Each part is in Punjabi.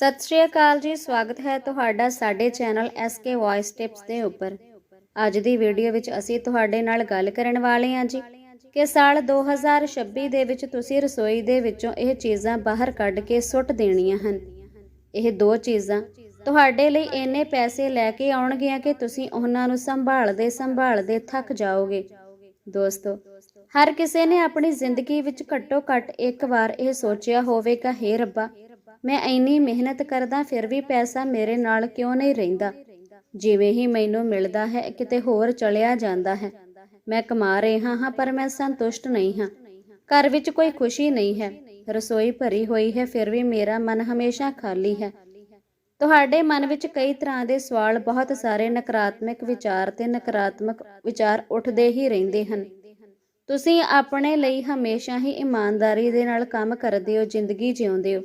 ਸਤਿ ਸ਼੍ਰੀ ਅਕਾਲ ਜੀ, ਸਵਾਗਤ ਹੈ ਤੁਹਾਡਾ ਸਾਡੇ ਚੈਨਲ SK ਵੌਇਸ ਟਿਪਸ ਦੇ ਉੱਪਰ। ਅੱਜ ਦੀ ਵੀਡੀਓ ਵਿੱਚ ਅਸੀਂ ਤੁਹਾਡੇ ਨਾਲ ਗੱਲ ਕਰਨ ਵਾਲੇ ਹਾਂ ਜੀ ਕਿ ਸਾਲ 2026 ਦੇ ਵਿੱਚ ਤੁਸੀਂ ਰਸੋਈ ਦੇ ਵਿੱਚੋਂ ਇਹ ਚੀਜ਼ਾਂ ਬਾਹਰ ਕੱਢ ਕੇ ਸੁੱਟ ਦੇਣੀਆਂ ਹਨ। ਇਹ ਦੋ ਚੀਜ਼ਾਂ ਤੁਹਾਡੇ ਲਈ ਇੰਨੇ ਪੈਸੇ ਲੈ ਕੇ ਆਉਣਗੀਆਂ ਕਿ ਤੁਸੀਂ ਉਹਨਾਂ ਨੂੰ ਸੰਭਾਲਦੇ ਸੰਭਾਲਦੇ ਥੱਕ ਜਾਓਗੇ। ਦੋਸਤੋ, ਹਰ ਕਿਸੇ ਨੇ ਆਪਣੀ ਜ਼ਿੰਦਗੀ ਵਿੱਚ ਘੱਟੋ ਘੱਟ ਇੱਕ ਵਾਰ ਇਹ ਸੋਚਿਆ ਹੋਵੇਗਾ, ਹੇ ਰੱਬਾ ਮੈਂ ਇੰਨੀ ਮਿਹਨਤ ਕਰਦਾ, ਫਿਰ ਵੀ ਪੈਸਾ ਮੇਰੇ ਨਾਲ ਕਿਉਂ ਨਹੀਂ ਰਹਿੰਦਾ? ਜਿਵੇਂ ਹੀ ਮੈਨੂੰ ਮਿਲਦਾ ਹੈ, ਕਿਤੇ ਹੋਰ ਚਲਿਆ ਜਾਂਦਾ ਹੈ। ਮੈਂ ਕਮਾ ਰਿਹਾ ਹਾਂ, ਪਰ ਮੈਂ ਸੰਤੁਸ਼ਟ ਨਹੀਂ ਹਾਂ। ਘਰ ਵਿੱਚ ਕੋਈ ਖੁਸ਼ੀ ਨਹੀਂ ਹੈ। ਰਸੋਈ ਭਰੀ ਹੋਈ ਹੈ, ਫਿਰ ਵੀ ਮੇਰਾ ਮਨ ਹਮੇਸ਼ਾ ਖਾਲੀ ਹੈ। ਤੁਹਾਡੇ ਮਨ ਵਿੱਚ ਕਈ ਤਰ੍ਹਾਂ ਦੇ ਸਵਾਲ ਬਹੁਤ ਸਾਰੇ ਨਕਾਰਾਤਮਕ ਵਿਚਾਰ ਤੇ ਨਕਾਰਾਤਮਕ ਵਿਚਾਰ ਉੱਠਦੇ ਹੀ ਰਹਿੰਦੇ ਹਨ। ਤੁਸੀਂ ਆਪਣੇ ਲਈ ਹਮੇਸ਼ਾ ਹੀ ਇਮਾਨਦਾਰੀ ਦੇ ਨਾਲ ਕੰਮ ਕਰਦੇ ਹੋ, ਜ਼ਿੰਦਗੀ ਜਿਉਂਦੇ ਹੋ।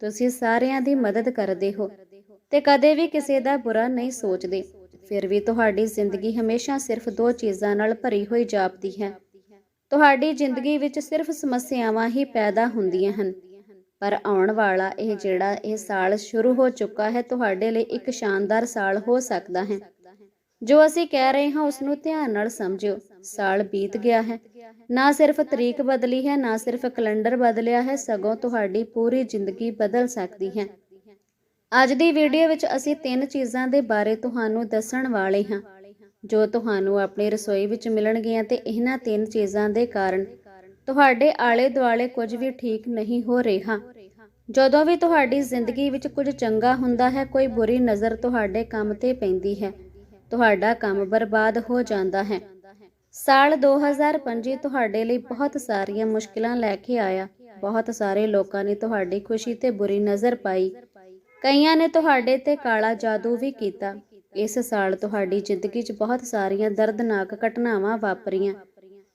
ਤੁਸੀਂ ਸਾਰਿਆਂ ਦੀ ਮਦਦ ਕਰਦੇ ਹੋ ਤੇ ਕਦੇ ਵੀ ਕਿਸੇ ਦਾ ਬੁਰਾ ਨਹੀਂ ਸੋਚਦੇ। ਫਿਰ ਵੀ ਤੁਹਾਡੀ ਜ਼ਿੰਦਗੀ ਹਮੇਸ਼ਾ ਸਿਰਫ ਦੋ ਚੀਜ਼ਾਂ ਨਾਲ ਭਰੀ ਹੋਈ ਜਾਪਦੀ ਹੈ। ਤੁਹਾਡੀ ਜ਼ਿੰਦਗੀ ਵਿੱਚ ਸਿਰਫ ਸਮੱਸਿਆਵਾਂ ਹੀ ਪੈਦਾ ਹੁੰਦੀਆਂ ਹਨ। ਪਰ ਆਉਣ ਵਾਲਾ ਇਹ ਜਿਹੜਾ ਇਹ ਸਾਲ ਸ਼ੁਰੂ ਹੋ ਚੁੱਕਾ ਹੈ, ਤੁਹਾਡੇ ਲਈ ਇੱਕ ਸ਼ਾਨਦਾਰ ਸਾਲ ਹੋ ਸਕਦਾ ਹੈ। ਜੋ ਅਸੀਂ ਕਹਿ ਰਹੇ ਹਾਂ ਉਸ ਨੂੰ ਧਿਆਨ ਨਾਲ ਸਮਝਿਓ। ਸਾਲ ਬੀਤ ਗਿਆ ਹੈ। ਨਾ ਸਿਰਫ ਤਰੀਕ ਬਦਲੀ ਹੈ, ਨਾ ਸਿਰਫ ਕੈਲੰਡਰ ਬਦਲਿਆ ਹੈ, ਸਗੋਂ ਤੁਹਾਡੀ ਪੂਰੀ ਜ਼ਿੰਦਗੀ ਬਦਲ ਸਕਦੀ ਹੈ। ਅੱਜ ਦੀ ਵੀਡੀਓ ਵਿੱਚ ਅਸੀਂ ਤਿੰਨ ਚੀਜ਼ਾਂ ਦੇ ਬਾਰੇ ਤੁਹਾਨੂੰ ਦੱਸਣ ਵਾਲੇ ਹਾਂ। ਜੋ ਤੁਹਾਨੂੰ ਆਪਣੀ ਰਸੋਈ ਵਿੱਚ ਮਿਲਣਗੀਆਂ ਤੇ ਇਹਨਾਂ ਤਿੰਨ ਚੀਜ਼ਾਂ ਦੇ ਕਾਰਨ ਤੁਹਾਡੇ ਆਲੇ ਦੁਆਲੇ ਕੁਝ ਵੀ ਠੀਕ ਨਹੀਂ ਹੋ ਰਿਹਾ। ਜਦੋਂ ਵੀ ਤੁਹਾਡੀ ਜ਼ਿੰਦਗੀ ਵਿੱਚ ਕੁਝ ਚੰਗਾ ਹੁੰਦਾ ਹੈ, ਕੋਈ ਬੁਰੀ ਨਜ਼ਰ ਤੁਹਾਡੇ ਕੰਮ ਤੇ ਪੈਂਦੀ ਹੈ। ਤੁਹਾਡਾ ਕੰਮ ਬਰਬਾਦ ਹੋ ਜਾਂਦਾ ਹੈ। ਸਾਲ 2025 ਤੁਹਾਡੇ ਲਈ ਬਹੁਤ ਸਾਰੀਆਂ ਮੁਸ਼ਕਲਾਂ ਲੈ ਕੇ ਆਇਆ। ਬਹੁਤ ਸਾਰੇ ਲੋਕਾਂ ਨੇ ਤੁਹਾਡੀ ਖੁਸ਼ੀ ਤੇ ਬੁਰੀ ਨਜ਼ਰ ਪਾਈ। ਕਈਆਂ ਨੇ ਤੁਹਾਡੇ ਤੇ ਕਾਲਾ ਜਾਦੂ ਵੀ ਕੀਤਾ। ਇਸ ਸਾਲ ਤੁਹਾਡੀ ਜ਼ਿੰਦਗੀ 'ਚ ਬਹੁਤ ਸਾਰੀਆਂ ਦਰਦਨਾਕ ਘਟਨਾਵਾਂ ਵਾਪਰੀਆਂ।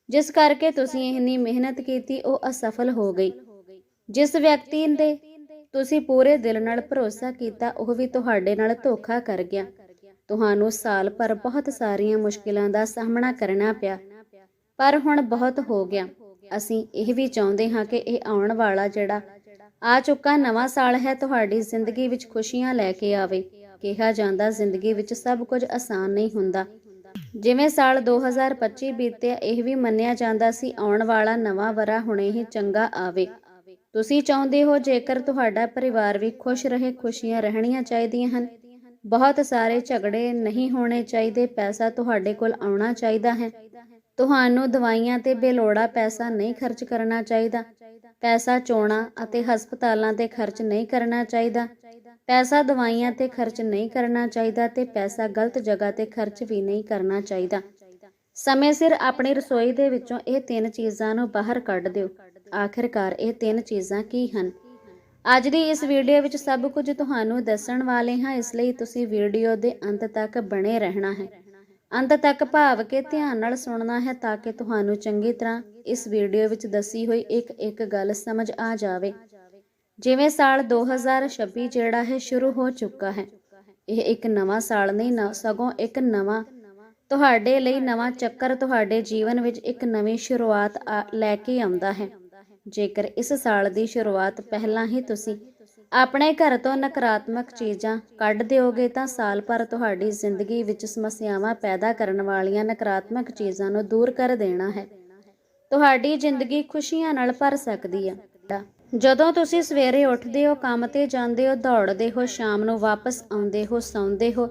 ਜਿਸ ਕਰਕੇ ਤੁਸੀਂ ਇੰਨੀ ਮਿਹਨਤ ਕੀਤੀ, ਉਹ ਅਸਫਲ ਹੋ ਗਈ। ਜਿਸ ਵਿਅਕਤੀ ਦੇ ਤੁਸੀਂ ਪੂਰੇ ਦਿਲ ਨਾਲ ਭਰੋਸਾ ਕੀਤਾ, ਉਹ ਵੀ ਤੁਹਾਡੇ ਨਾਲ ਧੋਖਾ ਕਰ ਗਿਆ। ਤੁਹਾਨੂੰ ਸਾਲ ਭਰ ਬਹੁਤ ਸਾਰੀਆਂ ਮੁਸ਼ਕਿਲਾਂ ਦਾ ਸਾਹਮਣਾ ਕਰਨਾ ਪਿਆ। ਪਰ ਹੁਣ ਬਹੁਤ ਹੋ ਗਿਆ। ਅਸੀਂ ਇਹ ਵੀ ਚਾਹੁੰਦੇ ਹਾਂ ਕਿ ਇਹ ਆਉਣ ਵਾਲਾ ਜਿਹੜਾ ਆ ਚੁੱਕਾ ਨਵਾਂ ਸਾਲ ਹੈ, ਤੁਹਾਡੀ ਜ਼ਿੰਦਗੀ ਵਿੱਚ ਖੁਸ਼ੀਆਂ ਲੈ ਕੇ ਆਵੇ। ਕਿਹਾ ਜਾਂਦਾ, ਜ਼ਿੰਦਗੀ ਵਿੱਚ ਸਭ ਕੁਝ ਆਸਾਨ ਨਹੀਂ ਹੁੰਦਾ। ਜਿਵੇਂ ਸਾਲ 2025 ਬੀਤਿਆ, ਇਹ ਵੀ ਮੰਨਿਆ ਜਾਂਦਾ ਸੀ, ਆਉਣ ਵਾਲਾ ਨਵਾਂ ਵਰਾ ਹੁਣੇ ਹੀ ਚੰਗਾ ਆਵੇ। ਤੁਸੀਂ ਚਾਹੁੰਦੇ ਹੋ ਜੇਕਰ ਤੁਹਾਡਾ ਪਰਿਵਾਰ ਵੀ ਖੁਸ਼ ਰਹੇ, ਖੁਸ਼ੀਆਂ ਰਹਿਣੀਆਂ ਚਾਹੀਦੀਆਂ ਹਨ। ਬਹੁਤ ਸਾਰੇ ਝਗੜੇ ਨਹੀਂ ਹੋਣੇ ਚਾਹੀਦੇ, ਪੈਸਾ ਤੁਹਾਡੇ ਕੋਲ ਆਉਣਾ ਚਾਹੀਦਾ ਹੈ। ਤੁਹਾਨੂੰ ਦਵਾਈਆਂ ਤੇ ਬੇਲੋੜਾ ਪੈਸਾ ਨਹੀਂ ਖਰਚ ਕਰਨਾ ਚਾਹੀਦਾ। ਪੈਸਾ ਚੋਣਾ ਅਤੇ ਹਸਪਤਾਲਾਂ ਤੇ ਖਰਚ ਨਹੀਂ ਕਰਨਾ ਚਾਹੀਦਾ। ਪੈਸਾ ਦਵਾਈਆਂ ਤੇ ਖਰਚ ਨਹੀਂ ਕਰਨਾ ਚਾਹੀਦਾ ਤੇ ਪੈਸਾ ਗਲਤ ਜਗ੍ਹਾ ਤੇ ਖਰਚ ਵੀ ਨਹੀਂ ਕਰਨਾ ਚਾਹੀਦਾ। ਸਮੇਂ ਸਿਰ ਆਪਣੀ ਰਸੋਈ ਦੇ ਵਿੱਚੋਂ ਇਹ ਤਿੰਨ ਚੀਜ਼ਾਂ ਨੂੰ ਬਾਹਰ ਕੱਢ ਦਿਓ। ਆਖਿਰਕਾਰ ਇਹ ਤਿੰਨ ਚੀਜ਼ਾਂ ਕੀ ਹਨ? ਅੱਜ ਦੀ ਇਸ ਵੀਡੀਓ ਵਿੱਚ ਸਭ ਕੁਝ ਤੁਹਾਨੂੰ ਦੱਸਣ ਵਾਲੇ ਹਾਂ, ਇਸ ਲਈ ਤੁਸੀਂ ਵੀਡੀਓ ਦੇ ਅੰਤ ਤੱਕ ਬਣੇ ਰਹਿਣਾ ਹੈ। ਅੰਤ ਤੱਕ ਭਾਵ ਕੇ ਧਿਆਨ ਨਾਲ ਸੁਣਨਾ ਹੈ ਤਾਂ ਕਿ ਤੁਹਾਨੂੰ ਚੰਗੀ ਤਰ੍ਹਾਂ ਇਸ ਵੀਡੀਓ ਵਿੱਚ ਦੱਸੀ ਹੋਈ ਇੱਕ ਇੱਕ ਗੱਲ ਸਮਝ ਆ ਜਾਵੇ। ਜਿਵੇਂ ਸਾਲ 2026 ਜਿਹੜਾ ਹੈ ਸ਼ੁਰੂ ਹੋ ਚੁੱਕਾ ਹੈ। ਇਹ ਇੱਕ ਨਵਾਂ ਸਾਲ ਨਹੀਂ, ਨਾ, ਸਗੋਂ ਇੱਕ ਨਵਾਂ ਤੁਹਾਡੇ ਲਈ ਨਵਾਂ ਚੱਕਰ ਤੁਹਾਡੇ ਜੀਵਨ ਵਿੱਚ ਇੱਕ ਨਵੀਂ ਸ਼ੁਰੂਆਤ ਲੈ ਕੇ ਆਉਂਦਾ ਹੈ। ਜੇਕਰ ਇਸ ਸਾਲ ਦੀ ਸ਼ੁਰੂਆਤ ਪਹਿਲਾਂ ਹੀ ਤੁਸੀਂ ਆਪਣੇ ਘਰ ਤੋਂ ਨਕਾਰਾਤਮਕ ਚੀਜ਼ਾਂ ਕੱਢ ਦਿਓਗੇ, ਤਾਂ ਸਾਲ ਭਰ ਤੁਹਾਡੀ ਜ਼ਿੰਦਗੀ ਵਿੱਚ ਸਮੱਸਿਆਵਾਂ ਪੈਦਾ ਕਰਨ ਵਾਲੀਆਂ ਨਕਾਰਾਤਮਕ ਚੀਜ਼ਾਂ ਨੂੰ ਦੂਰ ਕਰ ਦੇਣਾ ਹੈ। ਤੁਹਾਡੀ ਜ਼ਿੰਦਗੀ ਖੁਸ਼ੀਆਂ ਨਾਲ ਭਰ ਸਕਦੀ ਹੈ। ਜਦੋਂ ਤੁਸੀਂ ਸਵੇਰੇ ਉੱਠਦੇ ਹੋ, ਕੰਮ ਤੇ ਜਾਂਦੇ ਹੋ, ਦੌੜਦੇ ਹੋ, ਸ਼ਾਮ ਨੂੰ ਵਾਪਸ ਆਉਂਦੇ ਹੋ, ਸੌਂਦੇ ਹੋ,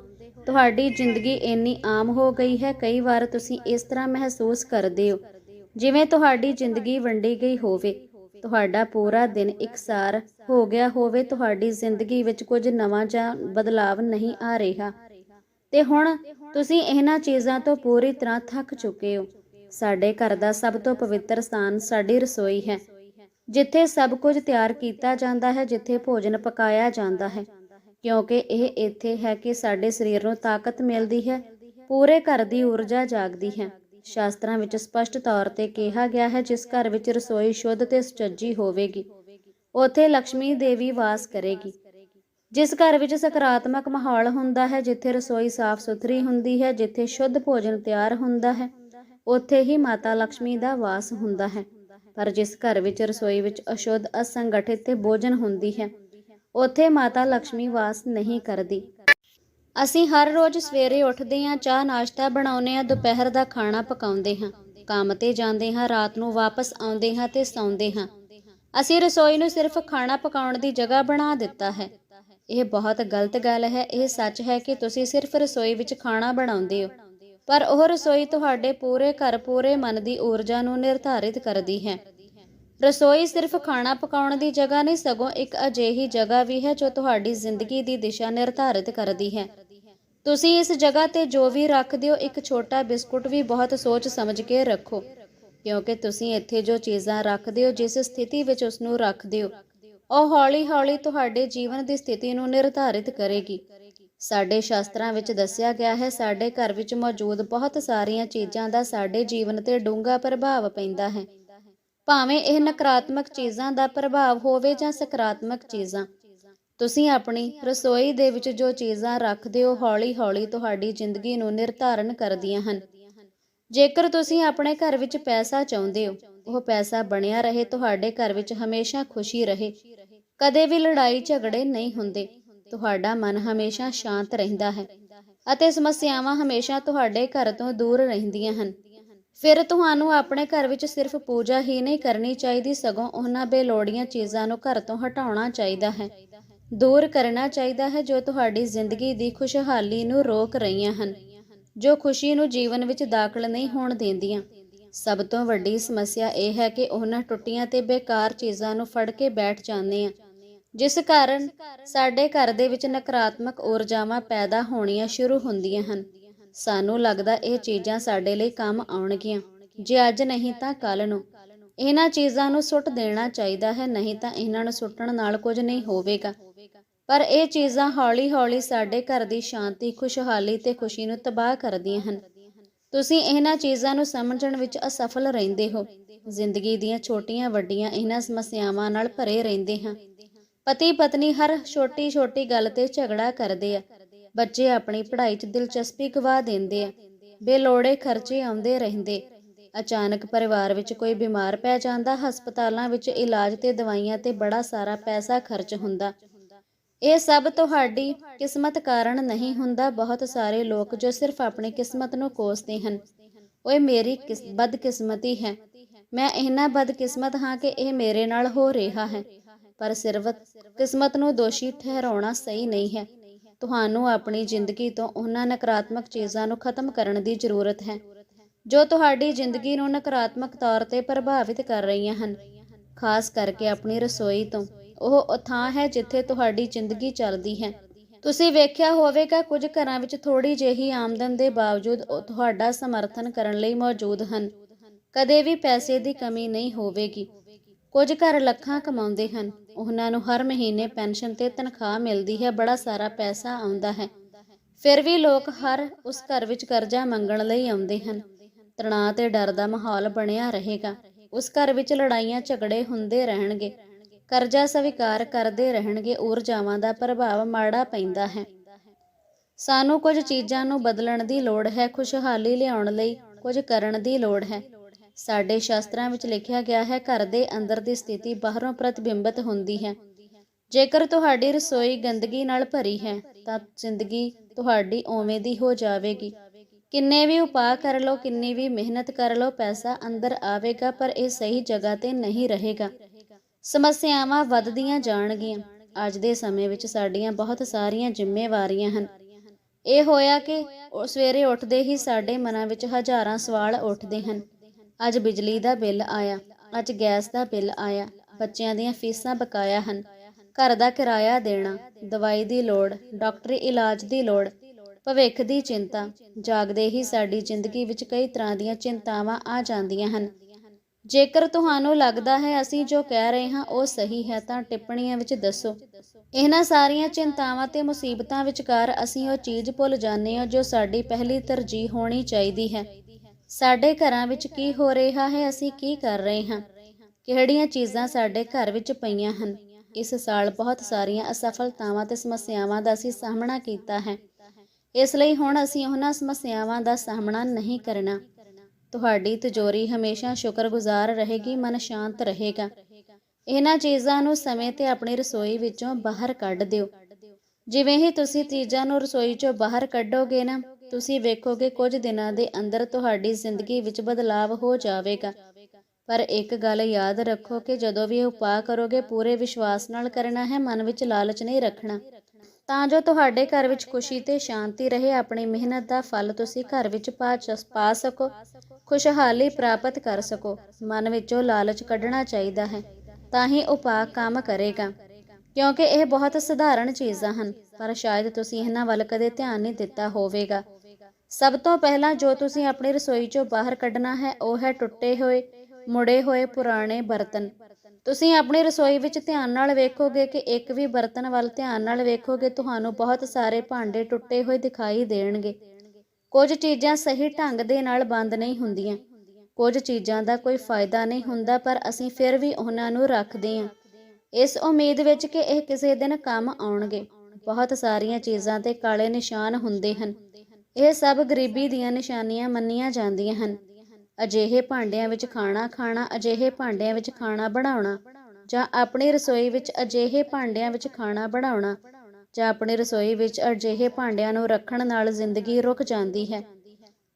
ਤੁਹਾਡੀ ਜ਼ਿੰਦਗੀ ਇੰਨੀ ਆਮ ਹੋ ਗਈ ਹੈ, ਕਈ ਵਾਰ ਤੁਸੀਂ ਇਸ ਤਰ੍ਹਾਂ ਮਹਿਸੂਸ ਕਰਦੇ ਹੋ ਜਿਵੇਂ ਤੁਹਾਡੀ ਜ਼ਿੰਦਗੀ ਵੰਡੀ ਗਈ ਹੋਵੇ, ਤੁਹਾਡਾ ਪੂਰਾ ਦਿਨ ਇਕਸਾਰ ਹੋ ਗਿਆ ਹੋਵੇ, ਤੁਹਾਡੀ ਜ਼ਿੰਦਗੀ ਵਿੱਚ ਕੁਝ ਨਵਾਂ ਜਾਂ ਬਦਲਾਵ ਨਹੀਂ ਆ ਰਿਹਾ। ਤੇ ਹੁਣ ਤੁਸੀਂ ਇਹਨਾਂ ਚੀਜ਼ਾਂ ਤੋਂ ਪੂਰੀ ਤਰ੍ਹਾਂ ਥੱਕ ਚੁੱਕੇ ਹੋ। ਸਾਡੇ ਘਰ ਦਾ ਸਭ ਤੋਂ ਪਵਿੱਤਰ ਸਥਾਨ ਸਾਡੀ ਰਸੋਈ ਹੈ, ਜਿੱਥੇ ਸਭ ਕੁਝ ਤਿਆਰ ਕੀਤਾ ਜਾਂਦਾ ਹੈ, ਜਿੱਥੇ ਭੋਜਨ ਪਕਾਇਆ ਜਾਂਦਾ ਹੈ। ਕਿਉਂਕਿ ਇਹ ਇੱਥੇ ਹੈ ਕਿ ਸਾਡੇ ਸਰੀਰ ਨੂੰ ਤਾਕਤ ਮਿਲਦੀ ਹੈ, ਪੂਰੇ ਘਰ ਦੀ ਊਰਜਾ ਜਾਗਦੀ ਹੈ। ਸ਼ਾਸਤਰਾਂ ਵਿੱਚ ਸਪਸ਼ਟ ਤੌਰ ਤੇ ਕਿਹਾ ਗਿਆ ਹੈ, ਜਿਸ ਘਰ ਵਿੱਚ ਰਸੋਈ ਸ਼ੁੱਧ ਤੇ ਸੁਚੱਜੀ ਹੋਵੇਗੀ, ਉਥੇ ਲక్ష్ਮੀ ਦੇਵੀ ਵਾਸ ਕਰੇਗੀ। ਜਿਸ ਘਰ ਵਿੱਚ ਸਕਾਰਾਤਮਕ ਮਾਹੌਲ ਹੁੰਦਾ ਹੈ, ਜਿੱਥੇ ਰਸੋਈ ਸਾਫ਼ ਸੁਥਰੀ ਹੁੰਦੀ ਹੈ, ਜਿੱਥੇ ਸ਼ੁੱਧ ਭੋਜਨ ਤਿਆਰ ਹੁੰਦਾ ਹੈ, ਉੱਥੇ ਹੀ ਮਾਤਾ ਲక్ష్ਮੀ ਦਾ ਵਾਸ ਹੁੰਦਾ ਹੈ। ਪਰ ਜਿਸ ਘਰ ਵਿੱਚ ਰਸੋਈ ਵਿੱਚ ਅਸ਼ੁੱਧ, ਅਸੰਗਠਿਤ ਤੇ ਭੋਜਨ ਹੁੰਦੀ ਹੈ, ਉੱਥੇ ਮਾਤਾ ਲక్ష్ਮੀ ਵਾਸ ਨਹੀਂ ਕਰਦੀ। ਅਸੀਂ ਹਰ ਰੋਜ਼ ਸਵੇਰੇ ਉੱਠਦੇ ਹਾਂ, ਚਾਹ ਨਾਸ਼ਤਾ ਬਣਾਉਂਦੇ ਹਾਂ, ਦੁਪਹਿਰ ਦਾ ਖਾਣਾ ਪਕਾਉਂਦੇ ਹਾਂ। ਕੰਮ ਤੇ ਜਾਂਦੇ ਹਾਂ, ਰਾਤ ਨੂੰ ਵਾਪਸ ਆਉਂਦੇ ਹਾਂ ਤੇ ਸੌਂਦੇ ਹਾਂ। ਅਸੀਂ ਰਸੋਈ ਨੂੰ ਸਿਰਫ ਖਾਣਾ ਪਕਾਉਣ ਦੀ ਜਗ੍ਹਾ ਬਣਾ ਦਿੱਤਾ ਹੈ। ਇਹ ਬਹੁਤ ਗਲਤ ਗੱਲ ਹੈ। ਇਹ ਸੱਚ ਹੈ ਕਿ ਤੁਸੀਂ ਸਿਰਫ ਰਸੋਈ ਵਿੱਚ ਖਾਣਾ ਬਣਾਉਂਦੇ ਹੋ, ਪਰ ਉਹ ਰਸੋਈ ਤੁਹਾਡੇ ਪੂਰੇ ਘਰ, ਪੂਰੇ ਮਨ ਦੀ ਊਰਜਾ ਨੂੰ ਨਿਰਧਾਰਿਤ ਕਰਦੀ ਹੈ। ਰਸੋਈ ਸਿਰਫ ਖਾਣਾ ਪਕਾਉਣ ਦੀ ਜਗ੍ਹਾ ਨਹੀਂ, ਸਗੋਂ ਇੱਕ ਅਜਿਹੀ ਜਗ੍ਹਾ ਵੀ ਹੈ ਜੋ ਤੁਹਾਡੀ ਜ਼ਿੰਦਗੀ ਦੀ ਦਿਸ਼ਾ ਨਿਰਧਾਰਿਤ ਕਰਦੀ ਹੈ। ਤੁਸੀਂ ਇਸ ਜਗ੍ਹਾ ਤੇ ਜੋ ਵੀ ਰੱਖਦੇ ਹੋ ਇੱਕ ਛੋਟਾ ਬਿਸਕੁਟ ਵੀ ਬਹੁਤ ਸੋਚ ਸਮਝ ਕੇ ਰੱਖੋ। ਕਿਉਂਕਿ ਤੁਸੀਂ ਇੱਥੇ ਜੋ ਚੀਜ਼ਾਂ ਰੱਖਦੇ ਹੋ ਜਿਸ ਸਥਿਤੀ ਵਿੱਚ ਉਸ ਨੂੰ ਰੱਖਦੇ ਹੋ ਉਹ ਹੌਲੀ-ਹੌਲੀ ਤੁਹਾਡੇ ਜੀਵਨ ਦੀ ਸਥਿਤੀ ਨੂੰ ਨਿਰਧਾਰਿਤ ਕਰੇਗੀ। ਸਾਡੇ ਸ਼ਾਸਤਰਾਂ ਵਿੱਚ ਦੱਸਿਆ ਗਿਆ ਹੈ, ਸਾਡੇ ਘਰ ਵਿੱਚ ਮੌਜੂਦ ਬਹੁਤ ਸਾਰੀਆਂ ਚੀਜ਼ਾਂ ਦਾ ਸਾਡੇ ਜੀਵਨ ਤੇ ਡੂੰਘਾ ਪ੍ਰਭਾਵ ਪੈਂਦਾ ਹੈ। ਭਾਵੇਂ ਇਹ ਨਕਾਰਾਤਮਕ ਚੀਜ਼ਾਂ ਦਾ ਪ੍ਰਭਾਵ ਹੋਵੇ ਜਾਂ ਸਕਾਰਾਤਮਕ ਚੀਜ਼ਾਂ ਤੁਸੀਂ ਆਪਣੀ ਰਸੋਈ ਦੇ ਵਿੱਚ ਜੋ ਚੀਜ਼ਾਂ ਰੱਖਦੇ ਹੋ, ਹੌਲੀ-ਹੌਲੀ ਤੁਹਾਡੀ ਜ਼ਿੰਦਗੀ ਨੂੰ ਨਿਰਧਾਰਨ ਕਰਦੀਆਂ ਹਨ। ਜੇਕਰ ਤੁਸੀਂ ਆਪਣੇ ਘਰ ਵਿੱਚ ਪੈਸਾ ਚਾਹੁੰਦੇ ਹੋ, ਉਹ ਪੈਸਾ ਬਣਿਆ ਰਹੇ, ਤੁਹਾਡੇ ਘਰ ਵਿੱਚ ਹਮੇਸ਼ਾ ਖੁਸ਼ੀ ਰਹੇ। ਕਦੇ ਵੀ ਲੜਾਈ ਝਗੜੇ ਨਹੀਂ ਹੁੰਦੇ। ਤੁਹਾਡਾ ਮਨ ਹਮੇਸ਼ਾ ਸ਼ਾਂਤ ਰਹਿੰਦਾ ਹੈ ਅਤੇ ਸਮੱਸਿਆਵਾਂ ਹਮੇਸ਼ਾ ਤੁਹਾਡੇ ਘਰ ਤੋਂ ਦੂਰ ਰਹਿੰਦੀਆਂ ਹਨ। ਫਿਰ ਤੁਹਾਨੂੰ ਆਪਣੇ ਘਰ ਵਿੱਚ ਸਿਰਫ ਪੂਜਾ ਹੀ ਨਹੀਂ ਕਰਨੀ ਚਾਹੀਦੀ, ਸਗੋਂ ਉਹਨਾਂ ਬੇਲੋੜੀਆਂ ਚੀਜ਼ਾਂ ਨੂੰ ਘਰ ਤੋਂ ਹਟਾਉਣਾ ਚਾਹੀਦਾ ਹੈ। ਦੂਰ ਕਰਨਾ ਚਾਹੀਦਾ ਹੈ ਜੋ ਤੁਹਾਡੀ ਜ਼ਿੰਦਗੀ ਦੀ ਖੁਸ਼ਹਾਲੀ ਨੂੰ ਰੋਕ ਰਹੀਆਂ ਹਨ, ਜੋ ਖੁਸ਼ੀ ਨੂੰ ਜੀਵਨ ਵਿੱਚ ਦਾਖਲ ਨਹੀਂ ਹੋਣ ਦਿੰਦੀਆਂ। ਸਭ ਤੋਂ ਵੱਡੀ ਸਮੱਸਿਆ ਇਹ ਹੈ ਕਿ ਉਹਨਾਂ ਟੁੱਟੀਆਂ ਤੇ ਬੇਕਾਰ ਚੀਜ਼ਾਂ ਨੂੰ ਫੜ ਕੇ ਬੈਠ ਜਾਂਦੇ ਆ ਜਿਸ ਕਾਰਨ ਸਾਡੇ ਘਰ ਦੇ ਵਿੱਚ ਨਕਾਰਾਤਮਕ ਊਰਜਾਵਾਂ ਪੈਦਾ ਹੋਣੀਆਂ ਸ਼ੁਰੂ ਹੁੰਦੀਆਂ ਹਨ। ਸਾਨੂੰ ਲੱਗਦਾ ਇਹ ਚੀਜ਼ਾਂ ਸਾਡੇ ਲਈ ਕੰਮ ਆਉਣਗੀਆਂ। ਜੇ ਅੱਜ ਨਹੀਂ ਤਾਂ ਕੱਲ ਨੂੰ। ਇਹਨਾਂ ਚੀਜ਼ਾਂ ਨੂੰ ਸੁੱਟ ਦੇਣਾ ਚਾਹੀਦਾ ਹੈ, ਨਹੀਂ ਤਾਂ ਇਹਨਾਂ ਨੂੰ ਸੁੱਟਣ ਨਾਲ ਕੁਝ ਨਹੀਂ ਹੋਵੇਗਾ। ਪਰ ਇਹ ਚੀਜ਼ਾਂ ਹੌਲੀ-ਹੌਲੀ ਸਾਡੇ ਘਰ ਦੀ ਸ਼ਾਂਤੀ, ਖੁਸ਼ਹਾਲੀ ਤੇ ਖੁਸ਼ੀ ਨੂੰ ਤਬਾਹ ਕਰਦੀਆਂ ਹਨ। ਤੁਸੀਂ ਇਹਨਾਂ ਚੀਜ਼ਾਂ ਨੂੰ ਸਮਝਣ ਵਿੱਚ ਅਸਫਲ ਰਹਿੰਦੇ ਹੋ। ਜ਼ਿੰਦਗੀ ਦੀਆਂ ਛੋਟੀਆਂ ਵੱਡੀਆਂ ਇਹਨਾਂ ਸਮੱਸਿਆਵਾਂ ਨਾਲ ਭਰੇ ਰਹਿੰਦੇ ਹਾਂ। ਪਤੀ ਪਤਨੀ ਹਰ ਛੋਟੀ-ਛੋਟੀ ਗੱਲ ਤੇ ਝਗੜਾ ਕਰਦੇ ਆ। ਬੱਚੇ ਆਪਣੀ ਪੜ੍ਹਾਈ 'ਚ ਦਿਲਚਸਪੀ ਗਵਾ ਦਿੰਦੇ ਆ। ਬੇਲੋੜੇ ਖਰਚੇ ਆਉਂਦੇ ਰਹਿੰਦੇ। ਅਚਾਨਕ ਪਰਿਵਾਰ ਵਿੱਚ ਕੋਈ ਬਿਮਾਰ ਪੈ ਜਾਂਦਾ, ਹਸਪਤਾਲਾਂ ਵਿੱਚ ਇਲਾਜ ਤੇ ਦਵਾਈਆਂ ਤੇ ਬੜਾ ਸਾਰਾ ਪੈਸਾ ਖਰਚ ਹੁੰਦਾ। ਇਹ ਸਭ ਤੁਹਾਡੀ ਕਿਸਮਤ ਕਾਰਨ ਨਹੀਂ ਹੁੰਦਾ। ਬਹੁਤ ਸਾਰੇ ਲੋਕ ਜੋ ਸਿਰਫ ਆਪਣੀ ਕਿਸਮਤ ਨੂੰ ਕੋਸਦੇ ਹਨ, ਓਏ ਮੇਰੀ ਬਦਕਿਸਮਤੀ ਹੈ। ਮੈਂ ਇਹਨਾਂ ਬਦਕਿਸਮਤ ਹਾਂ ਕਿ ਇਹ ਮੇਰੇ ਨਾਲ ਹੋ ਰਿਹਾ ਹੈ। ਪਰ ਸਿਰਫ ਕਿਸਮਤ ਨੂੰ ਦੋਸ਼ੀ ਠਹਿਰਾਉਣਾ ਸਹੀ ਨਹੀਂ ਹੈ। ਤੁਹਾਨੂੰ ਆਪਣੀ ਜ਼ਿੰਦਗੀ ਤੋਂ ਉਹਨਾਂ ਨਕਾਰਾਤਮਕ ਚੀਜ਼ਾਂ ਨੂੰ ਖਤਮ ਕਰਨ ਦੀ ਜ਼ਰੂਰਤ ਹੈ, ਜੋ ਤੁਹਾਡੀ ਜ਼ਿੰਦਗੀ ਨੂੰ ਨਕਾਰਾਤਮਕ ਤੌਰ ਤੇ ਪ੍ਰਭਾਵਿਤ ਕਰ ਰਹੀਆਂ ਹਨ, ਖਾਸ ਕਰਕੇ ਆਪਣੀ ਰਸੋਈ ਤੋਂ। ਉਹ ਥਾਂ ਹੈ ਜਿੱਥੇ ਤੁਹਾਡੀ ਜ਼ਿੰਦਗੀ ਚੱਲਦੀ ਹੈ। ਤੁਸੀਂ ਵੇਖਿਆ ਹੋਵੇਗਾ, ਕੁਝ ਘਰਾਂ ਵਿੱਚ ਥੋੜੀ ਜਿਹੀ ਆਮਦਨ ਦੇ ਬਾਵਜੂਦ ਉਹ ਤੁਹਾਡਾ ਸਮਰਥਨ ਕਰਨ ਲਈ ਮੌਜੂਦ ਹਨ। ਕਦੇ ਵੀ ਪੈਸੇ ਦੀ ਕਮੀ ਨਹੀਂ ਹੋਵੇਗੀ। ਕੁਝ ਘਰ ਲੱਖਾਂ ਕਮਾਉਂਦੇ ਹਨ। ਉਹਨਾਂ ਨੂੰ ਹਰ ਮਹੀਨੇ ਪੈਨਸ਼ਨ ਤੇ ਤਨਖਾਹ ਮਿਲਦੀ ਹੈ। ਬੜਾ ਸਾਰਾ ਪੈਸਾ ਆਉਂਦਾ ਹੈ। ਫਿਰ ਵੀ ਲੋਕ ਹਰ ਉਸ ਘਰ ਵਿੱਚ ਕਰਜ਼ਾ ਮੰਗਣ ਲਈ ਆਉਂਦੇ ਹਨ। ਤਣਾਅ ਤੇ ਡਰ ਦਾ ਮਾਹੌਲ ਬਣਿਆ ਰਹੇਗਾ। ਉਸ ਘਰ ਵਿੱਚ ਲੜਾਈਆਂ ਝਗੜੇ ਹੁੰਦੇ ਰਹਿਣਗੇ। ਕਰਜ਼ਾ ਸਵੀਕਾਰ ਕਰਦੇ ਰਹਿਣਗੇ, ਊਰਜਾਵਾਂ ਦਾ ਪ੍ਰਭਾਵ ਮਾੜਾ ਪੈਂਦਾ ਹੈ। ਸਾਨੂੰ ਕੁਝ ਚੀਜ਼ਾਂ ਨੂੰ ਬਦਲਣ ਦੀ ਲੋੜ ਹੈ, ਖੁਸ਼ਹਾਲੀ ਲਿਆਉਣ ਲਈ ਕੁਝ ਕਰਨ ਦੀ ਲੋੜ ਹੈ। ਸਾਡੇ ਸ਼ਾਸਤਰਾਂ ਵਿੱਚ ਲਿਖਿਆ ਗਿਆ ਹੈ, ਘਰ ਦੇ ਅੰਦਰ ਦੀ ਸਥਿਤੀ ਬਾਹਰੋਂ ਪ੍ਰਤਿਬਿੰਬਤ ਹੁੰਦੀ ਹੈ। ਜੇਕਰ ਤੁਹਾਡੀ ਰਸੋਈ ਗੰਦਗੀ ਨਾਲ ਭਰੀ ਹੈ, ਤਾਂ ਜ਼ਿੰਦਗੀ ਤੁਹਾਡੀ ਓਵੇਂ ਦੀ ਹੋ ਜਾਵੇਗੀ। ਕਿੰਨੇ ਵੀ ਉਪਾਅ ਕਰ ਲਓ, ਕਿੰਨੀ ਵੀ ਮਿਹਨਤ ਕਰ ਲਓ, ਪੈਸਾ ਅੰਦਰ ਆਵੇਗਾ, ਪਰ ਇਹ ਸਹੀ ਜਗ੍ਹਾ ਤੇ ਨਹੀਂ ਰਹੇਗਾ। ਸਮੱਸਿਆਵਾਂ ਵੱਧਦੀਆਂ ਜਾਣਗੀਆਂ। ਅੱਜ ਦੇ ਸਮੇਂ ਵਿੱਚ ਸਾਡੀਆਂ ਬਹੁਤ ਸਾਰੀਆਂ ਜ਼ਿੰਮੇਵਾਰੀਆਂ ਹਨ। ਇਹ ਹੋਇਆ ਕਿ ਸਵੇਰੇ ਉੱਠਦੇ ਹੀ ਸਾਡੇ ਮਨਾਂ ਵਿੱਚ ਹਜ਼ਾਰਾਂ ਸਵਾਲ ਉੱਠਦੇ ਹਨ। ਅੱਜ ਬਿਜਲੀ ਦਾ ਬਿੱਲ ਆਇਆ, ਅੱਜ ਗੈਸ ਦਾ ਬਿੱਲ ਆਇਆ, ਬੱਚਿਆਂ ਦੀਆਂ ਫੀਸਾਂ ਬਕਾਇਆ ਹਨ। ਘਰ ਦਾ ਕਿਰਾਇਆ ਦੇਣਾ, ਦਵਾਈ ਦੀ ਲੋੜ, ਡਾਕਟਰੀ ਇਲਾਜ ਦੀ ਲੋੜ, ਭਵਿੱਖ ਦੀ ਚਿੰਤਾ, ਜਾਗਦੇ ਹੀ ਸਾਡੀ ਜ਼ਿੰਦਗੀ ਵਿੱਚ ਕਈ ਤਰ੍ਹਾਂ ਦੀਆਂ ਚਿੰਤਾਵਾਂ ਆ ਜਾਂਦੀਆਂ ਹਨ। ਜੇਕਰ ਤੁਹਾਨੂੰ ਲੱਗਦਾ ਹੈ ਅਸੀਂ ਜੋ ਕਹਿ ਰਹੇ ਹਾਂ ਉਹ ਸਹੀ ਹੈ, ਤਾਂ ਟਿੱਪਣੀਆਂ ਵਿੱਚ ਦੱਸੋ। ਇਹਨਾਂ ਸਾਰੀਆਂ ਚਿੰਤਾਵਾਂ ਤੇ ਮੁਸੀਬਤਾਂ ਵਿਚਕਾਰ ਅਸੀਂ ਉਹ ਚੀਜ਼ ਭੁੱਲ ਜਾਂਦੇ ਹਾਂ ਜੋ ਸਾਡੀ ਪਹਿਲੀ ਤਰਜੀਹ ਹੋਣੀ ਚਾਹੀਦੀ ਹੈ। ਸਾਡੇ ਘਰਾਂ ਵਿੱਚ ਕੀ ਹੋ ਰਿਹਾ ਹੈ, ਅਸੀਂ ਕੀ ਕਰ ਰਹੇ ਹਾਂ? ਕਿਹੜੀਆਂ ਚੀਜ਼ਾਂ ਸਾਡੇ ਘਰ ਵਿੱਚ ਪਈਆਂ ਹਨ? ਇਸ ਸਾਲ ਬਹੁਤ ਸਾਰੀਆਂ ਅਸਫਲਤਾਵਾਂ ਤੇ ਸਮੱਸਿਆਵਾਂ ਦਾ ਅਸੀਂ ਸਾਹਮਣਾ ਕੀਤਾ ਹੈ। ਇਸ ਲਈ ਹੁਣ ਅਸੀਂ ਉਹਨਾਂ ਸਮੱਸਿਆਵਾਂ ਦਾ ਸਾਹਮਣਾ ਨਹੀਂ ਕਰਨਾ। ਤੁਹਾਡੀ ਤਿਜੋਰੀ ਹਮੇਸ਼ਾ ਸ਼ੁਕਰਗੁਜ਼ਾਰ ਰਹੇਗੀ, ਮਨ ਸ਼ਾਂਤ ਰਹੇਗਾ। ਇਹਨਾਂ ਚੀਜ਼ਾਂ ਨੂੰ ਸਮੇਂ ਤੇ ਆਪਣੀ ਰਸੋਈ ਵਿੱਚੋਂ ਬਾਹਰ ਕੱਢ ਦਿਓ। ਜਿਵੇਂ ਹੀ ਤੁਸੀਂ ਚੀਜ਼ਾਂ ਨੂੰ ਰਸੋਈ 'ਚੋਂ ਬਾਹਰ ਕੱਢੋਗੇ ਨਾ, ਤੁਸੀਂ ਵੇਖੋਗੇ ਕੁਝ ਦਿਨਾਂ ਦੇ ਅੰਦਰ ਤੁਹਾਡੀ ਜ਼ਿੰਦਗੀ ਵਿੱਚ ਬਦਲਾਅ ਹੋ ਜਾਵੇਗਾ। ਪਰ ਇੱਕ ਗੱਲ ਯਾਦ ਰੱਖੋ ਕਿ ਜਦੋਂ ਵੀ ਉਪਾਅ ਕਰੋਗੇ, ਪੂਰੇ ਵਿਸ਼ਵਾਸ ਨਾਲ ਕਰਨਾ ਹੈ, ਮਨ ਵਿੱਚ ਲਾਲਚ ਨਹੀਂ ਰੱਖਣਾ। ਤਾਂ ਜੋ ਤੁਹਾਡੇ ਘਰ ਵਿੱਚ ਖੁਸ਼ੀ ਤੇ ਸ਼ਾਂਤੀ ਰਹੇ, ਆਪਣੀ ਮਿਹਨਤ ਦਾ ਫਲ ਤੁਸੀਂ ਘਰ ਵਿੱਚ ਪਾ ਸਕੋ, ਖੁਸ਼ਹਾਲੀ ਪ੍ਰਾਪਤ ਕਰ ਸਕੋ। ਮਨ ਵਿੱਚੋਂ ਲਾਲਚ ਕੱਢਣਾ ਚਾਹੀਦਾ ਹੈ, ਤਾਂ ਹੀ ਉਪਾਅ ਕੰਮ ਕਰੇਗਾ। ਕਿਉਂਕਿ ਇਹ ਬਹੁਤ ਸਧਾਰਨ ਚੀਜ਼ਾਂ ਹਨ, ਪਰ ਸ਼ਾਇਦ ਤੁਸੀਂ ਇਹਨਾਂ ਵੱਲ ਕਦੇ ਧਿਆਨ ਨਹੀਂ ਦਿੱਤਾ ਹੋਵੇਗਾ। ਸਭ ਤੋਂ ਪਹਿਲਾਂ ਜੋ ਤੁਸੀਂ ਆਪਣੀ ਰਸੋਈ ਚੋਂ ਬਾਹਰ ਕੱਢਣਾ ਹੈ, ਉਹ ਹੈ ਟੁੱਟੇ ਹੋਏ ਮੁੜੇ ਹੋਏ ਪੁਰਾਣੇ ਬਰਤਨ। ਤੁਸੀਂ ਆਪਣੀ ਰਸੋਈ ਵਿੱਚ ਧਿਆਨ ਨਾਲ ਵੇਖੋਗੇ ਕਿ ਇੱਕ ਵੀ ਬਰਤਨ ਵੱਲ ਧਿਆਨ ਨਾਲ ਵੇਖੋਗੇ, ਤੁਹਾਨੂੰ ਬਹੁਤ ਸਾਰੇ ਭਾਂਡੇ ਟੁੱਟੇ ਹੋਏ ਦਿਖਾਈ ਦੇਣਗੇ। ਕੁਝ ਚੀਜ਼ਾਂ ਸਹੀ ਢੰਗ ਦੇ ਨਾਲ ਬੰਦ ਨਹੀਂ ਹੁੰਦੀਆਂ। ਕੁਝ ਚੀਜ਼ਾਂ ਦਾ ਕੋਈ ਫਾਇਦਾ ਨਹੀਂ ਹੁੰਦਾ, ਪਰ ਅਸੀਂ ਫਿਰ ਵੀ ਉਹਨਾਂ ਨੂੰ ਰੱਖਦੇ ਹਾਂ। ਇਸ ਉਮੀਦ ਵਿੱਚ ਕਿ ਇਹ ਕਿਸੇ ਦਿਨ ਕੰਮ ਆਉਣਗੇ। ਬਹੁਤ ਸਾਰੀਆਂ ਚੀਜ਼ਾਂ ਤੇ ਕਾਲੇ ਨਿਸ਼ਾਨ ਹੁੰਦੇ ਹਨ। ਇਹ ਸਭ ਗਰੀਬੀ ਦੀਆਂ ਨਿਸ਼ਾਨੀਆਂ ਮੰਨੀਆਂ ਜਾਂਦੀਆਂ ਹਨ। ਅਜਿਹੇ ਭਾਂਡਿਆਂ ਵਿੱਚ ਖਾਣਾ ਖਾਣਾ, ਅਜਿਹੇ ਭਾਂਡਿਆਂ ਵਿੱਚ ਖਾਣਾ ਬਣਾਉਣਾ, ਜਾਂ ਆਪਣੀ ਰਸੋਈ ਵਿੱਚ ਅਜਿਹੇ ਭਾਂਡਿਆਂ ਵਿੱਚ ਖਾਣਾ ਬਣਾਉਣਾ, ਜਾਂ ਆਪਣੀ ਰਸੋਈ ਵਿੱਚ ਅਜਿਹੇ ਭਾਂਡਿਆਂ ਨੂੰ ਰੱਖਣ ਨਾਲ ਜ਼ਿੰਦਗੀ ਰੁਕ ਜਾਂਦੀ ਹੈ।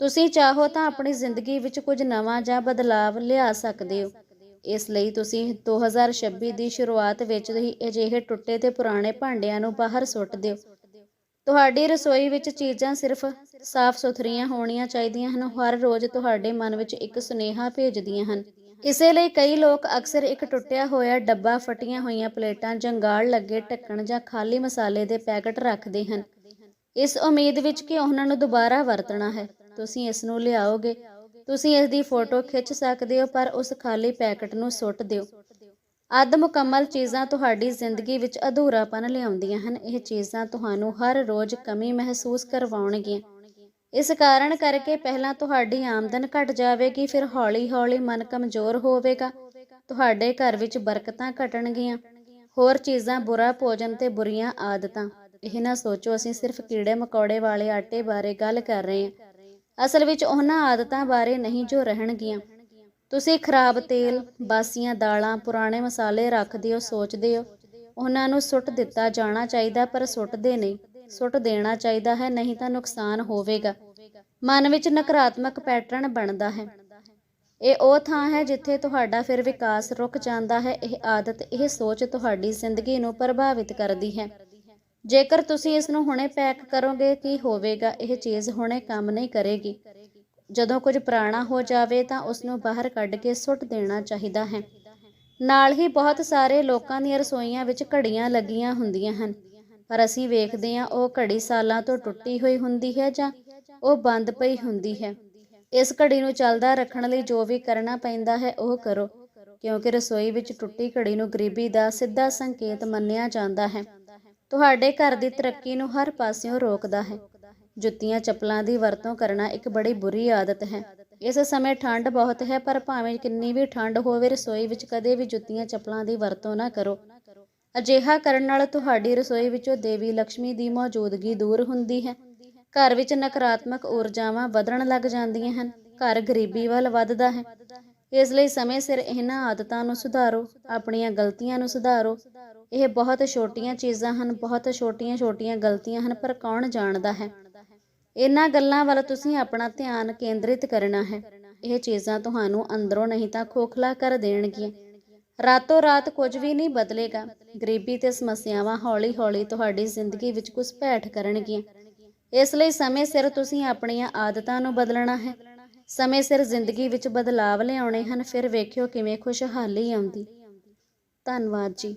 ਤੁਸੀਂ ਚਾਹੋ ਤਾਂ ਆਪਣੀ ਜ਼ਿੰਦਗੀ ਵਿੱਚ ਕੁਝ ਨਵਾਂ ਜਾਂ ਬਦਲਾਵ ਲਿਆ ਸਕਦੇ ਹੋ। ਇਸ ਲਈ ਤੁਸੀਂ 2026 ਦੀ ਸ਼ੁਰੂਆਤ ਵਿੱਚ ਹੀ ਅਜਿਹੇ ਟੁੱਟੇ ਤੇ ਪੁਰਾਣੇ ਭਾਂਡਿਆਂ ਨੂੰ ਬਾਹਰ ਸੁੱਟ ਦਿਓ। ਤੁਹਾਡੀ ਰਸੋਈ ਵਿੱਚ ਚੀਜ਼ਾਂ ਸਿਰਫ ਸਾਫ਼ ਸੁਥਰੀਆਂ ਹੋਣੀਆਂ ਚਾਹੀਦੀਆਂ ਹਨ। ਹਰ ਰੋਜ਼ ਤੁਹਾਡੇ ਮਨ ਵਿੱਚ ਇੱਕ ਸੁਨੇਹਾ ਭੇਜਦੀਆਂ ਹਨ। ਇਸੇ ਲਈ ਕਈ ਲੋਕ ਅਕਸਰ ਇੱਕ ਟੁੱਟਿਆ ਹੋਇਆ ਡੱਬਾ, ਫਟੀਆਂ ਹੋਈਆਂ ਪਲੇਟਾਂ, ਜੰਗਾਲ ਲੱਗੇ ਢੱਕਣ ਜਾਂ ਖਾਲੀ ਮਸਾਲੇ ਦੇ ਪੈਕਟ ਰੱਖਦੇ ਹਨ। ਇਸ ਉਮੀਦ ਵਿੱਚ ਕਿ ਉਹਨਾਂ ਨੂੰ ਦੁਬਾਰਾ ਵਰਤਣਾ ਹੈ। ਤੁਸੀਂ ਇਸ ਨੂੰ ਲਿਆਓਗੇ। ਤੁਸੀਂ ਇਸ ਦੀ ਫੋਟੋ ਖਿੱਚ ਸਕਦੇ ਹੋ, ਪਰ ਉਸ ਖਾਲੀ ਪੈਕਟ ਨੂੰ ਸੁੱਟ ਦਿਓ। ਅੱਧ ਮੁਕੰਮਲ ਚੀਜ਼ਾਂ ਤੁਹਾਡੀ ਜ਼ਿੰਦਗੀ ਵਿੱਚ ਅਧੂਰਾਪਨ ਲਿਆਉਂਦੀਆਂ ਹਨ। ਇਹ ਚੀਜ਼ਾਂ ਤੁਹਾਨੂੰ ਹਰ ਰੋਜ਼ ਕਮੀ ਮਹਿਸੂਸ ਕਰਵਾਉਣਗੀਆਂ। ਇਸ ਕਾਰਨ ਕਰਕੇ ਪਹਿਲਾਂ ਤੁਹਾਡੀ ਆਮਦਨ ਘਟ ਜਾਵੇਗੀ, ਫਿਰ ਹੌਲੀ-ਹੌਲੀ ਮਨ ਕਮਜ਼ੋਰ ਹੋਵੇਗਾ। ਤੁਹਾਡੇ ਘਰ ਵਿੱਚ ਬਰਕਤਾਂ ਘਟਣਗੀਆਂ। ਹੋਰ ਚੀਜ਼ਾਂ ਬੁਰਾ ਭੋਜਨ ਤੇ ਬੁਰੀਆਂ ਆਦਤਾਂ। ਇਹ ਨਾ ਸੋਚੋ, ਅਸੀਂ ਸਿਰਫ ਕੀੜੇ ਮਕੌੜੇ ਵਾਲੇ ਆਟੇ ਬਾਰੇ ਗੱਲ ਕਰ ਰਹੇ ਹਾਂ। ਅਸਲ ਵਿੱਚ ਉਹਨਾਂ ਆਦਤਾਂ ਬਾਰੇ ਨਹੀਂ ਜੋ ਰਹਿਣਗੀਆਂ। ਤੁਸੀਂ ਖਰਾਬ ਤੇਲ, ਬਾਸੀਆਂ ਦਾਲਾਂ, ਪੁਰਾਣੇ ਮਸਾਲੇ ਰੱਖਦੇ ਹੋ ਸੋਚਦੇ ਹੋ ਉਹਨਾਂ ਨੂੰ ਸੁੱਟ ਦਿੱਤਾ ਜਾਣਾ ਚਾਹੀਦਾ, ਪਰ ਸੁੱਟਦੇ ਨਹੀਂ। ਸੁੱਟ ਦੇਣਾ ਚਾਹੀਦਾ ਹੈ, ਨਹੀਂ ਤਾਂ ਨੁਕਸਾਨ ਹੋਵੇਗਾ। ਮਨ ਵਿੱਚ ਨਕਾਰਾਤਮਕ ਪੈਟਰਨ ਬਣਦਾ ਹੈ। ਇਹ ਉਹ ਥਾਂ ਹੈ ਜਿੱਥੇ ਤੁਹਾਡਾ ਫਿਰ ਵਿਕਾਸ ਰੁਕ ਜਾਂਦਾ ਹੈ। ਇਹ ਆਦਤ, ਇਹ ਸੋਚ ਤੁਹਾਡੀ ਜ਼ਿੰਦਗੀ ਨੂੰ ਪ੍ਰਭਾਵਿਤ ਕਰਦੀ ਹੈ। ਜੇਕਰ ਤੁਸੀਂ ਇਸ ਨੂੰ ਹੁਣੇ ਪੈਕ ਕਰੋਗੇ, ਕੀ ਹੋਵੇਗਾ? ਇਹ ਚੀਜ਼ ਹੁਣੇ ਕੰਮ ਨਹੀਂ ਕਰੇਗੀ। ਜਦੋਂ ਕੁਝ ਪੁਰਾਣਾ ਹੋ ਜਾਵੇ ਤਾਂ ਉਸ ਨੂੰ ਬਾਹਰ ਕੱਢ ਕੇ ਸੁੱਟ ਦੇਣਾ ਚਾਹੀਦਾ ਹੈ। ਨਾਲ ਹੀ ਬਹੁਤ ਸਾਰੇ ਲੋਕਾਂ ਦੀਆਂ ਰਸੋਈਆਂ ਵਿੱਚ ਘੜੀਆਂ ਲੱਗੀਆਂ ਹੁੰਦੀਆਂ ਹਨ। ਪਰ ਅਸੀਂ ਵੇਖਦੇ ਹਾਂ ਉਹ ਘੜੀ ਸਾਲਾਂ ਤੋਂ ਟੁੱਟੀ ਹੋਈ ਹੁੰਦੀ ਹੈ ਜਾਂ ਉਹ ਬੰਦ ਪਈ ਹੁੰਦੀ ਹੈ। ਇਸ ਘੜੀ ਨੂੰ ਚੱਲਦਾ ਰੱਖਣ ਲਈ ਜੋ ਵੀ ਕਰਨਾ ਪੈਂਦਾ ਹੈ ਉਹ ਕਰੋ, ਕਿਉਂਕਿ ਰਸੋਈ ਵਿੱਚ ਟੁੱਟੀ ਘੜੀ ਨੂੰ ਗਰੀਬੀ ਦਾ ਸਿੱਧਾ ਸੰਕੇਤ ਮੰਨਿਆ ਜਾਂਦਾ ਹੈ। ਤੁਹਾਡੇ ਘਰ ਦੀ ਤਰੱਕੀ ਨੂੰ ਹਰ ਪਾਸਿਓਂ ਰੋਕਦਾ ਹੈ। ਜੁੱਤੀਆਂ, ਚੱਪਲਾਂ ਦੀ ਵਰਤੋਂ ਕਰਨਾ ਇੱਕ ਬੜੀ ਬੁਰੀ ਆਦਤ ਹੈ। ਇਸ ਸਮੇਂ ਠੰਡ ਬਹੁਤ ਹੈ, ਪਰ ਭਾਵੇਂ ਕਿੰਨੀ ਵੀ ਠੰਡ ਹੋਵੇ, ਰਸੋਈ ਵਿੱਚ ਕਦੇ ਵੀ ਜੁੱਤੀਆਂ, ਚੱਪਲਾਂ ਦੀ ਵਰਤੋਂ ਨਾ ਕਰੋ। ਅਜਿਹਾ ਕਰਨ ਨਾਲ ਤੁਹਾਡੀ ਰਸੋਈ ਵਿੱਚੋਂ ਦੇਵੀ ਲక్ష్ਮੀ ਦੀ ਮੌਜੂਦਗੀ ਦੂਰ ਹੁੰਦੀ ਹੈ। ਘਰ ਵਿੱਚ ਨਕਾਰਾਤਮਕ ਊਰਜਾਵਾਂ ਵਧਣ ਲੱਗ ਜਾਂਦੀਆਂ ਹਨ, ਘਰ ਗਰੀਬੀ ਵੱਲ ਵੱਧਦਾ ਹੈ। ਇਸ ਲਈ ਸਮੇਂ ਸਿਰ ਇਹਨਾਂ ਆਦਤਾਂ ਨੂੰ ਸੁਧਾਰੋ, ਆਪਣੀਆਂ ਗਲਤੀਆਂ ਨੂੰ ਸੁਧਾਰੋ। ਇਹ ਬਹੁਤ ਛੋਟੀਆਂ ਚੀਜ਼ਾਂ ਹਨ, ਬਹੁਤ ਛੋਟੀਆਂ-ਛੋਟੀਆਂ ਗਲਤੀਆਂ ਹਨ, ਪਰ ਕੌਣ ਜਾਣਦਾ ਹੈ? ਇਹਨਾਂ ਗੱਲਾਂ ਵੱਲ ਤੁਸੀਂ ਆਪਣਾ ਧਿਆਨ ਕੇਂਦਰਿਤ ਕਰਨਾ ਹੈ। ਇਹ ਚੀਜ਼ਾਂ ਤੁਹਾਨੂੰ ਅੰਦਰੋਂ ਨਹੀਂ ਤਾਂ ਖੋਖਲਾ ਕਰ ਦੇਣਗੀਆਂ। ਰਾਤੋਂ ਰਾਤ ਕੁਝ ਵੀ ਨਹੀਂ ਬਦਲੇਗਾ। ਗਰੀਬੀ ਤੇ ਸਮੱਸਿਆਵਾਂ ਹੌਲੀ-ਹੌਲੀ ਤੁਹਾਡੀ ਜ਼ਿੰਦਗੀ ਵਿੱਚ ਘੁਸਪੈਠ ਕਰਨਗੀਆਂ। ਇਸ ਲਈ ਸਮੇਂ ਸਿਰ ਤੁਸੀਂ ਆਪਣੀਆਂ ਆਦਤਾਂ ਨੂੰ ਬਦਲਣਾ ਹੈ। ਸਮੇਂ ਸਿਰ ਜ਼ਿੰਦਗੀ ਵਿੱਚ ਬਦਲਾਵ ਲਿਆਉਣੇ ਹਨ, ਫਿਰ ਵੇਖਿਓ ਕਿਵੇਂ ਖੁਸ਼ਹਾਲੀ ਆਉਂਦੀ। ਧੰਨਵਾਦ ਜੀ।